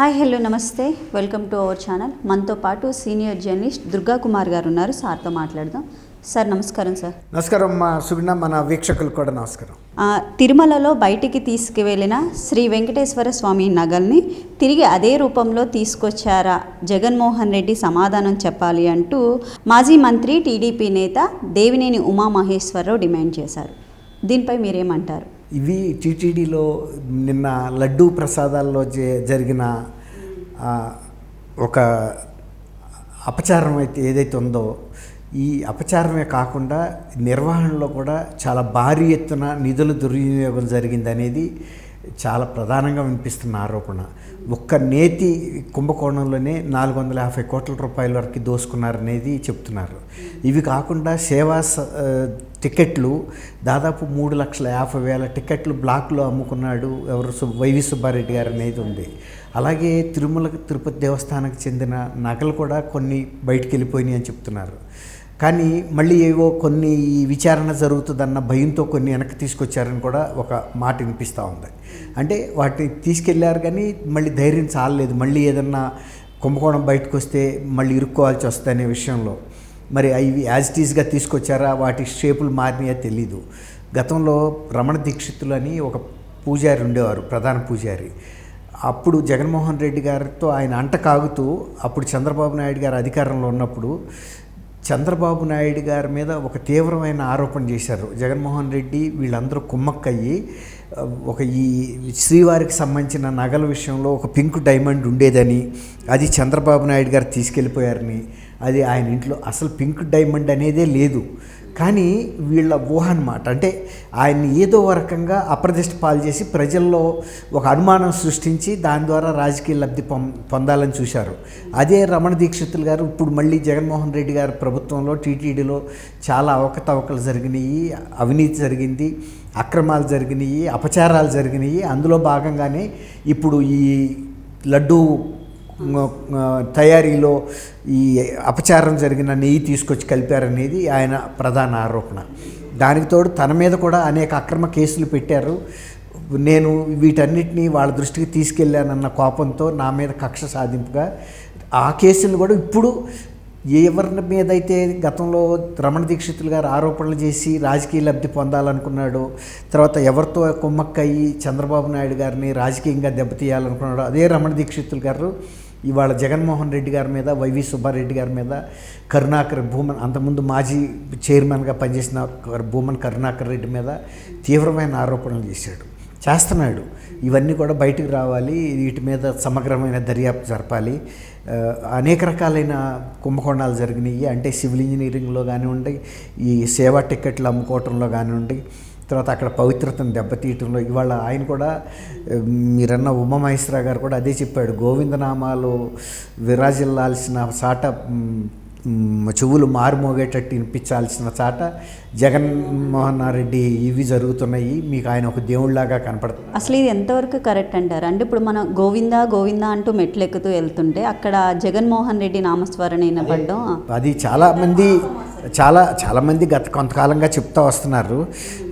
Hi hello నమస్తే. Welcome to our channel. మనతో పాటు సీనియర్ జర్నలిస్ట్ దుర్గా కుమార్ గారు ఉన్నారు. సార్తో మాట్లాడదాం. సార్ నమస్కారం సార్. నమస్కారం మా సుగుణ మన వీక్షకులకు కూడా నమస్కారం. తిరుమలలో బయటికి తీసుకువెళ్ళిన శ్రీ వెంకటేశ్వర స్వామి నగల్ని తిరిగి అదే రూపంలో తీసుకొచ్చారా జగన్మోహన్ రెడ్డి సమాధానం చెప్పాలి అంటూ మాజీ మంత్రి టీడీపీ నేత దేవినేని ఉమామహేశ్వరరావు డిమాండ్ చేశారు. దీనిపై మీరేమంటారు? ఇవి టీటీడీలో నిన్న లడ్డూ ప్రసాదాల్లో జరిగిన ఒక అపచారం అయితే ఏదైతే ఉందో ఈ అపచారమే కాకుండా నిర్వహణలో కూడా చాలా భారీ ఎత్తున నిధుల దుర్వినియోగం జరిగింది అనేది చాలా ప్రధానంగా వినిపిస్తున్న ఆరోపణ. ఒక్క నేతి కుంభకోణంలోనే నాలుగు వందల యాభై కోట్ల రూపాయల వరకు దోసుకున్నారనేది చెప్తున్నారు. ఇవి కాకుండా సేవా స- టికెట్లు దాదాపు మూడు లక్షల యాభై వేల టికెట్లు బ్లాక్లో అమ్ముకున్నాడు ఎవరు సు వైవి సుబ్బారెడ్డి గారు అనేది ఉంది. అలాగే తిరుమల తిరుపతి దేవస్థానానికి చెందిన నగలు కూడా కొన్ని బయటికి వెళ్ళిపోయినాయి అని చెప్తున్నారు. కానీ మళ్ళీ ఏవో కొన్ని ఈ విచారణ జరుగుతుందన్న భయంతో కొన్ని వెనక్కి తీసుకొచ్చారని కూడా ఒక మాట వినిపిస్తూ ఉంది. అంటే వాటిని తీసుకెళ్ళారు కానీ మళ్ళీ ధైర్యం చాలలేదు. మళ్ళీ ఏదన్నా కుంభకోణం బయటకు వస్తే మళ్ళీ ఇరుక్కోవాల్సి వస్తుంది అనే విషయంలో. మరి అవి యాజ్ టీజ్గా తీసుకొచ్చారా? వాటి షేపులు మారినాయో తెలీదు. గతంలో రమణ దీక్షితులు అని ఒక పూజారి ఉండేవారు ప్రధాన పూజారి. అప్పుడు జగన్మోహన్ రెడ్డి గారితో ఆయన అంట కాగుతూ అప్పుడు చంద్రబాబు నాయుడు గారు అధికారంలో ఉన్నప్పుడు చంద్రబాబు నాయుడు గారి మీద ఒక తీవ్రమైన ఆరోపణ చేశారు. జగన్మోహన్ రెడ్డి వీళ్ళందరూ కుమ్మక్కయ్యి ఒక ఈ శ్రీవారికి సంబంధించిన నగల విషయంలో ఒక పింక్ డైమండ్ ఉండేదని అది చంద్రబాబు నాయుడు గారు తీసుకెళ్ళిపోయారని అది ఆయన ఇంట్లో అసలు పింక్ డైమండ్ అనేదే లేదు. కానీ వీళ్ళ ఊహ అన్నమాట. అంటే ఆయన్ని ఏదో ఒక రకంగా అప్రదిష్ట పాలు చేసి ప్రజల్లో ఒక అనుమానం సృష్టించి దాని ద్వారా రాజకీయ లబ్ధి పొం పొందాలని చూశారు. అదే రమణ దీక్షితులు గారు ఇప్పుడు మళ్ళీ జగన్మోహన్ రెడ్డి గారి ప్రభుత్వంలో టీటీడీలో చాలా అవకతవకలు జరిగినాయి. అవినీతి జరిగింది అక్రమాలు జరిగినాయి అపచారాలు జరిగినాయి. అందులో భాగంగానే ఇప్పుడు ఈ లడ్డూ తయారీలో ఈ అపచారం జరిగిన నెయ్యి తీసుకొచ్చి కలిపారనేది ఆయన ప్రధాన ఆరోపణ. దానికి తోడు తన మీద కూడా అనేక అక్రమ కేసులు పెట్టారు. నేను వీటన్నిటినీ వాళ్ళ దృష్టికి తీసుకెళ్ళానన్న కోపంతో నా మీద కక్ష సాధింపుగా ఆ కేసులు కూడా ఇప్పుడు ఎవరి మీద అయితే గతంలో రమణ దీక్షితులు గారు ఆరోపణలు చేసి రాజకీయ లబ్ధి పొందాలనుకున్నాడో తర్వాత ఎవరితో కుమ్మక్కయ్యి చంద్రబాబు నాయుడు గారిని రాజకీయంగా దెబ్బతీయాలనుకున్నాడో అదే రమణ దీక్షితులు గారు ఇవాళ జగన్మోహన్ రెడ్డి గారి మీద వైవి సుబ్బారెడ్డి గారి మీద కరుణాకర్ భూమన్ అంతకుముందు మాజీ చైర్మన్గా పనిచేసిన భూమన్ కరుణాకర్ రెడ్డి మీద తీవ్రమైన ఆరోపణలు చేశాడు. చేస్తున్నాడు. ఇవన్నీ కూడా బయటకు రావాలి. వీటి మీద సమగ్రమైన దర్యాప్తు జరపాలి. అనేక రకాలైన కుంభకోణాలు జరిగినాయి. అంటే సివిల్ ఇంజనీరింగ్లో కానివ్వండి ఈ సేవా టికెట్లు అమ్ముకోవటంలో కానివ్వండి తర్వాత అక్కడ పవిత్రతను దెబ్బతీయటంలో ఇవాళ ఆయన కూడా మీరన్న ఉమామహేశ్వర గారు కూడా అదే చెప్పాడు. గోవిందనామాలు విరాజిల్లాల్సిన సాట మ్, చెవులు మారుమోగేటట్టు వినిపించాల్సిన చాట జగన్మోహన్ రెడ్డి ఇవి జరుగుతున్నాయి. మీకు ఆయన ఒక దేవుళ్ళలాగా కనపడుతుంది అసలు ఇది ఎంతవరకు కరెక్ట్ అంటారు? అంటే ఇప్పుడు మనం గోవిందా గోవిందా అంటూ మెట్లు ఎక్కుతూ వెళ్తుంటే అక్కడ జగన్మోహన్ రెడ్డి నామస్మరణ వినపడడం అది చాలామంది చాలా చాలామంది గత కొంతకాలంగా చెప్తా వస్తున్నారు.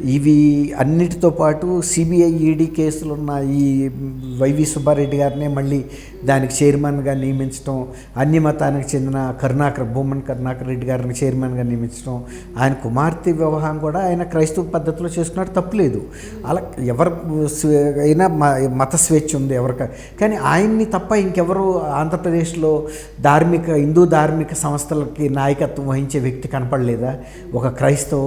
ఇవి అన్నిటితో పాటు సిబిఐ ఈడీ కేసులు ఉన్న ఈ వైవి సుబ్బారెడ్డి గారినే మళ్ళీ దానికి చైర్మన్గా నియమించడం అన్ని మతానికి చెందిన కరుణాకర్ భూమన్ కరుణాకర్ రెడ్డి గారిని చైర్మన్గా నియమించడం ఆయన కుమార్తె వివాహం కూడా ఆయన క్రైస్తవ పద్ధతిలో చేసుకున్నాడు తప్పులేదు అలా ఎవరు స్వే- అయినా మ- మత స్వేచ్ఛ ఉంది ఎవరికి. కానీ ఆయన్ని తప్ప ఇంకెవరు ఆంధ్రప్రదేశ్లో ధార్మిక హిందూ ధార్మిక సంస్థలకి నాయకత్వం వహించే వ్యక్తి కనపడలేదా. కనపడలేదా? ఒక క్రైస్తవ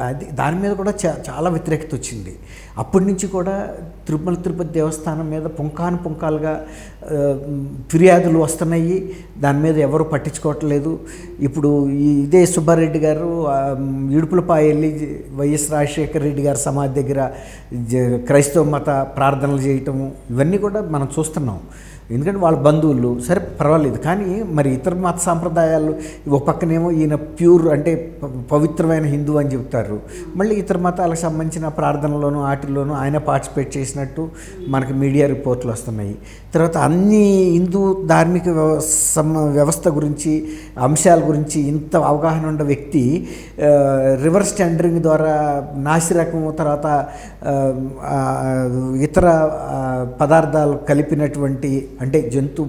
అది దాని మీద కూడా చాలా వ్యతిరేకత వచ్చింది. అప్పటి నుంచి కూడా తిరుమల తిరుపతి దేవస్థానం మీద పుంకాను పుంకాలుగా ఫిర్యాదులు వస్తున్నాయి. దాని మీద ఎవరు పట్టించుకోవట్లేదు. ఇప్పుడు ఇదే సుబ్బారెడ్డి గారు ఆ, ఇడుపులపాయ వెళ్ళి వైఎస్ రాజశేఖర రెడ్డి గారి సమాధి దగ్గర క్రైస్తవ మత ప్రార్థనలు చేయటము ఇవన్నీ కూడా మనం చూస్తున్నాం. ఎందుకంటే వాళ్ళ బంధువులు సరే పర్వాలేదు కానీ మరి ఇతర మత సాంప్రదాయాలు ఒక పక్కనేమో ఈయన ప్యూర్ అంటే పవిత్రమైన హిందూ అని చెప్తారు. మళ్ళీ ఇతర మతాలకు సంబంధించిన ప్రార్థనలోనూ ఆటిల్లోనూ ఆయన పార్టిసిపేట్ చేసినట్టు మనకి మీడియా రిపోర్ట్లు వస్తున్నాయి. తర్వాత అన్ని హిందూ ధార్మిక వ్యవ- వ్యవస్థ గురించి అంశాల గురించి ఇంత అవగాహన ఉన్న వ్యక్తి రివర్స్ టెండరింగ్ ద్వారా నాసిరకం తర్వాత ఇతర పదార్థాలు కలిపినటువంటి అంటే జంతు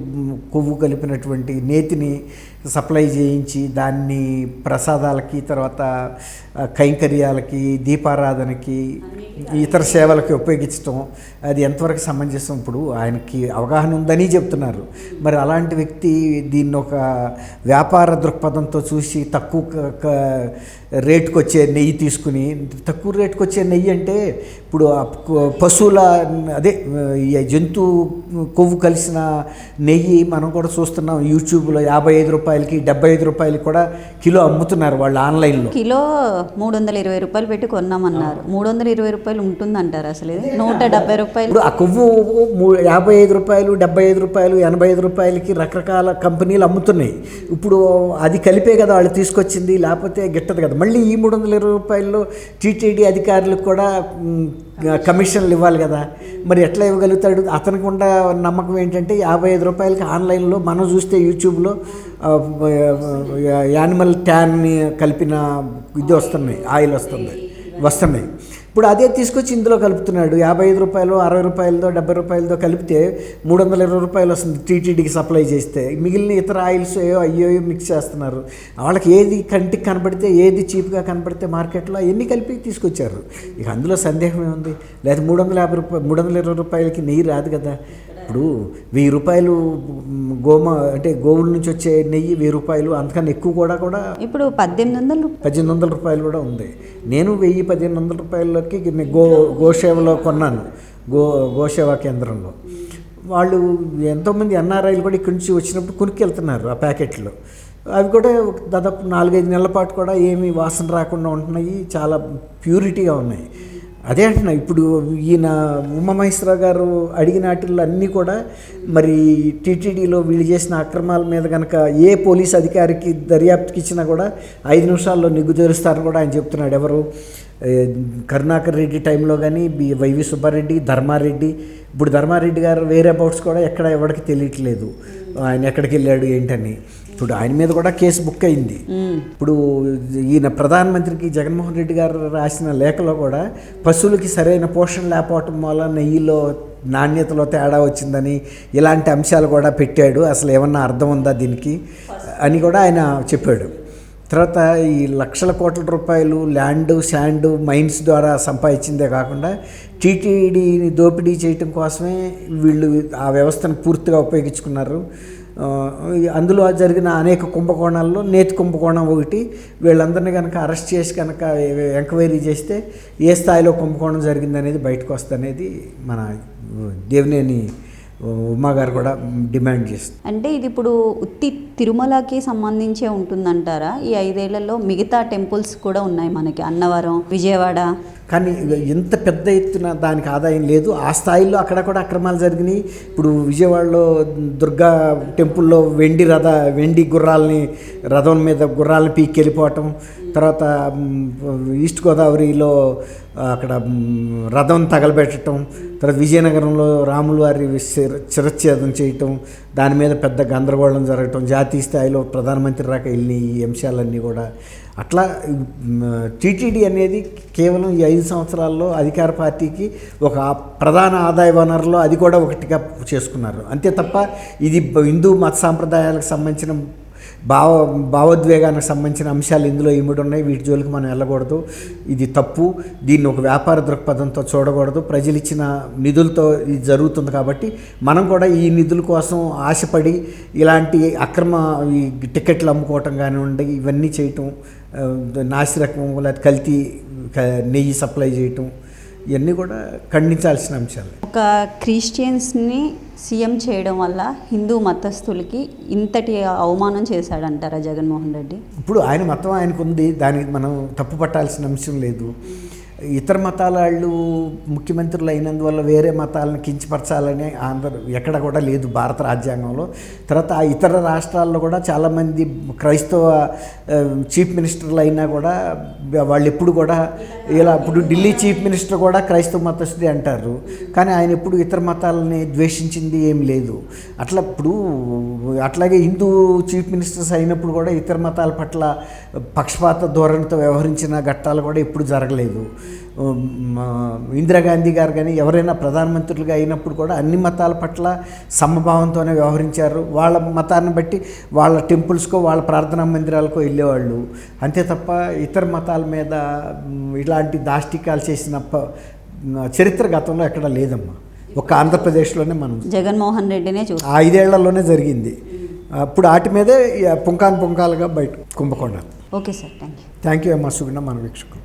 కొవ్వు కలిపినటువంటి నేతిని సప్లై చేయించి దాన్ని ప్రసాదాలకి తర్వాత కైంకర్యాలకి దీపారాధనకి ఇతర సేవలకి ఉపయోగించడం అది ఎంతవరకు సమంజసం? ఇప్పుడు ఆయనకి అవగాహన ఉందని చెప్తున్నారు. మరి అలాంటి వ్యక్తి దీన్ని ఒక వ్యాపార దృక్పథంతో చూసి తక్కువ రేటుకు వచ్చే నెయ్యి తీసుకుని తక్కువ రేటుకు వచ్చే నెయ్యి అంటే ఇప్పుడు పశువుల అదే ఈ జంతు కొవ్వు కలిసిన నెయ్యి మనం కూడా చూస్తున్నాం యూట్యూబ్లో యాభై ఐదు రూపాయలు రూపాయలకి డెబ్బై ఐదు రూపాయలకి కూడా కిలో అమ్ముతున్నారు వాళ్ళు ఆన్లైన్లో. కిలో మూడు వందల ఇరవై రూపాయలు పెట్టి కొన్నామన్నారు. మూడు వందల ఇరవై రూపాయలు ఉంటుందంటారు అసలు ఇది? నూట డెబ్బై రూపాయలు. ఆ కొవ్వు యాభై ఐదు రూపాయలు డెబ్బై ఐదు రూపాయలు ఎనభై ఐదు రూపాయలకి రకరకాల కంపెనీలు అమ్ముతున్నాయి. ఇప్పుడు అది కలిపే కదా వాళ్ళు తీసుకొచ్చింది లేకపోతే గిట్టదు కదా. మళ్ళీ ఈ మూడు వందల ఇరవై రూపాయల్లో టీటీడీ అధికారులకు కూడా కమిషన్లు ఇవ్వాలి కదా. మరి ఎట్లా ఇవ్వగలుగుతాడు? అతనికి ఉన్న నమ్మకం ఏంటంటే యాభై ఐదు రూపాయలకి ఆన్లైన్లో మనం చూస్తే యూట్యూబ్లో యానిమల్ ట్యాన్ని కలిపిన ఇది వస్తున్నాయి ఆయిల్ వస్తుంది వస్తున్నాయి. ఇప్పుడు అదే తీసుకొచ్చి ఇందులో కలుపుతున్నాడు. యాభై ఐదు రూపాయలు అరవై రూపాయలతో డెబ్బై రూపాయలతో కలిపితే మూడు వందల ఇరవై రూపాయలు వస్తుంది టీటీడీకి సప్లై చేస్తే. మిగిలిన ఇతర ఆయిల్స్ ఏయో అయ్యో మిక్స్ చేస్తున్నారు. వాళ్ళకి ఏది కంటికి కనపడితే ఏది చీప్గా కనపడితే మార్కెట్లో అవన్నీ కలిపి తీసుకొచ్చారు. ఇక అందులో సందేహం ఏముంది? లేదా మూడు వందల యాభై రూపాయలు మూడు వందల ఇరవై రూపాయలకి నెయ్యి రాదు కదా. ఇప్పుడు వెయ్యి రూపాయలు గోమ అంటే గోవుల నుంచి వచ్చే నెయ్యి వెయ్యి రూపాయలు అంతకన్నా ఎక్కువ కూడా కూడా ఇప్పుడు పద్దెనిమిది వందలు పద్దెనిమిది వందల రూపాయలు కూడా ఉంది. నేను వెయ్యి పదిహేను వందల రూపాయలకి గో గోసేవలో కొన్నాను గో గోసేవా కేంద్రంలో. వాళ్ళు ఎంతోమంది ఎన్ఆర్ఐలు కూడా ఇక్కడి నుంచి వచ్చినప్పుడు కొనుక్కి వెళ్తున్నారు ఆ ప్యాకెట్లు. అవి కూడా దాదాపు నాలుగైదు నెలల పాటు కూడా ఏమీ వాసన రాకుండా ఉంటున్నాయి చాలా ప్యూరిటీగా ఉన్నాయి. అదే అంటున్నా ఇప్పుడు ఈయన ఉమామహేశ్వరరావు గారు అడిగిన వాటిల్లో అన్నీ కూడా మరి టీటీడీలో వీళ్ళు చేసిన అక్రమాల మీద కనుక ఏ పోలీస్ అధికారికి దర్యాప్తుకి ఇచ్చినా కూడా ఐదు నిమిషాల్లో నిగ్గు తెరుస్తారని కూడా ఆయన చెప్తున్నాడు. ఎవరు? కరుణాకర్ రెడ్డి టైంలో కానీ బి వైవి సుబ్బారెడ్డి ధర్మారెడ్డి. ఇప్పుడు ధర్మారెడ్డి గారు వేరే అబౌట్స్ కూడా ఎక్కడ ఎవరికి తెలియట్లేదు. ఆయన ఎక్కడికి వెళ్ళాడు ఏంటని. ఇప్పుడు ఆయన మీద కూడా కేసు బుక్ అయింది. ఇప్పుడు ఈయన ప్రధానమంత్రికి జగన్మోహన్ రెడ్డి గారు రాసిన లేఖలో కూడా పశువులకి సరైన పోషణ లేకపోవటం వల్ల నెయ్యిలో నాణ్యతలో తేడా వచ్చిందని ఇలాంటి అంశాలు కూడా పెట్టాడు. అసలు ఏమన్నా అర్థం ఉందా దీనికి? అని కూడా ఆయన చెప్పాడు. తర్వాత ఈ లక్షల కోట్ల రూపాయలు ల్యాండ్ శాండ్ మైన్స్ ద్వారా సంపాదించిందే కాకుండా టీటీడీని దోపిడీ చేయటం కోసమే వీళ్ళు ఆ వ్యవస్థను పూర్తిగా ఉపయోగించుకున్నారు. అందులో జరిగిన అనేక కుంభకోణాల్లో నేతి కుంభకోణం ఒకటి. వీళ్ళందరినీ కనుక అరెస్ట్ చేసి కనుక ఎంక్వైరీ చేస్తే ఏ స్థాయిలో కుంభకోణం జరిగిందనేది బయటకు వస్తుంది మన దేవినేని ఉమా గారు కూడా డిమాండ్ చేస్తుంది అంటే ఇది ఇప్పుడు ఉత్తి తిరుమలకి సంబంధించే ఉంటుందంటారా? ఈ ఐదేళ్ళలో మిగతా టెంపుల్స్ కూడా ఉన్నాయి మనకి. అన్నవరం విజయవాడ కానీ ఎంత పెద్ద ఎత్తున దానికి ఆదాయం లేదు. ఆ స్థాయిలో అక్కడ కూడా అక్రమాలు జరిగినాయి. ఇప్పుడు విజయవాడలో దుర్గా టెంపుల్లో వెండి రథ వెండి గుర్రాలని రథం మీద గుర్రాలను పీకి వెళ్ళిపోవటం తర్వాత ఈస్ట్ గోదావరిలో అక్కడ రథం తగలబెట్టడం తర్వాత విజయనగరంలో రాములు వారి శిర- శిరచ్ఛేదం చేయటం దాని మీద పెద్ద గందరగోళం జరగటం జాతీయ స్థాయిలో ప్రధానమంత్రి రాక వెళ్ళిన ఈ అంశాలన్నీ కూడా అట్లా టీటీడీ అనేది కేవలం ఈ ఐదు సంవత్సరాల్లో అధికార పార్టీకి ఒక ప్రధాన ఆదాయ వనరులో అది కూడా ఒకటిగా చేసుకున్నారు. అంతే తప్ప ఇది హిందూ మత సాంప్రదాయాలకు సంబంధించిన భావ భావోద్వేగానికి సంబంధించిన అంశాలు ఇందులో ఇమిడి ఉన్నాయి వీటి జోలికి మనం వెళ్ళకూడదు. ఇది తప్పు. దీన్ని ఒక వ్యాపార దృక్పథంతో చూడకూడదు. ప్రజలు ఇచ్చిన నిధులతో ఇది జరుగుతుంది కాబట్టి మనం కూడా ఈ నిధుల కోసం ఆశపడి ఇలాంటి అక్రమ ఈ టికెట్లు అమ్ముకోవటం కానివ్వండి ఇవన్నీ చేయటం నాసిరకం లేకపోతే కల్తీ నెయ్యి సప్లై చేయటం ఇవన్నీ కూడా ఖండించాల్సిన అంశాలు. ఒక క్రిస్టియన్స్ని సీఎం చేయడం వల్ల హిందూ మతస్థులకి ఇంతటి అవమానం చేశాడంటారా జగన్మోహన్ రెడ్డి? ఇప్పుడు ఆయన మతం ఆయనకు ఉంది దానికి మనం తప్పు పట్టాల్సిన అంశం లేదు. ఇతర మతాల వాళ్ళు ముఖ్యమంత్రులు అయినందువల్ల వేరే మతాలను కించపరచాలని ఆంధ్ర ఎక్కడ కూడా లేదు భారత రాజ్యాంగంలో. తర్వాత ఆ ఇతర రాష్ట్రాల్లో కూడా చాలామంది క్రైస్తవ చీఫ్ మినిస్టర్లు అయినా కూడా వాళ్ళు ఎప్పుడు కూడా ఇలా ఇప్పుడు ఢిల్లీ చీఫ్ మినిస్టర్ కూడా క్రైస్తవ మతస్థుడి అంటారు. కానీ ఆయన ఎప్పుడు ఇతర మతాలని ద్వేషించింది ఏం లేదు. అట్లా ఇప్పుడు అట్లాగే హిందూ చీఫ్ మినిస్టర్స్ అయినప్పుడు కూడా ఇతర మతాల పట్ల పక్షపాత ధోరణితో వ్యవహరించిన ఘట్టాలు కూడా ఎప్పుడు జరగలేదు. ఇందిరాగాంధీ గారు కానీ ఎవరైనా ప్రధానమంత్రులుగా అయినప్పుడు కూడా అన్ని మతాల పట్ల సమభావంతోనే వ్యవహరించారు. వాళ్ళ మతాన్ని బట్టి వాళ్ళ టెంపుల్స్కో వాళ్ళ ప్రార్థనా మందిరాలకో వెళ్ళేవాళ్ళు. అంతే తప్ప ఇతర మతాల మీద ఇలాంటి దాష్టికాలు చేసిన చరిత్ర గతంలో ఎక్కడ లేదమ్మా. ఒక ఆంధ్రప్రదేశ్లోనే మనం జగన్మోహన్ రెడ్డినే చూ ఆ ఐదేళ్ళలోనే జరిగింది. అప్పుడు వాటి మీదే పుంకాను పుంకాలుగా బయట కుంభకోణాలు okay sir thank you thank you అమ్మా సుగుణ మన వీక్షకులు.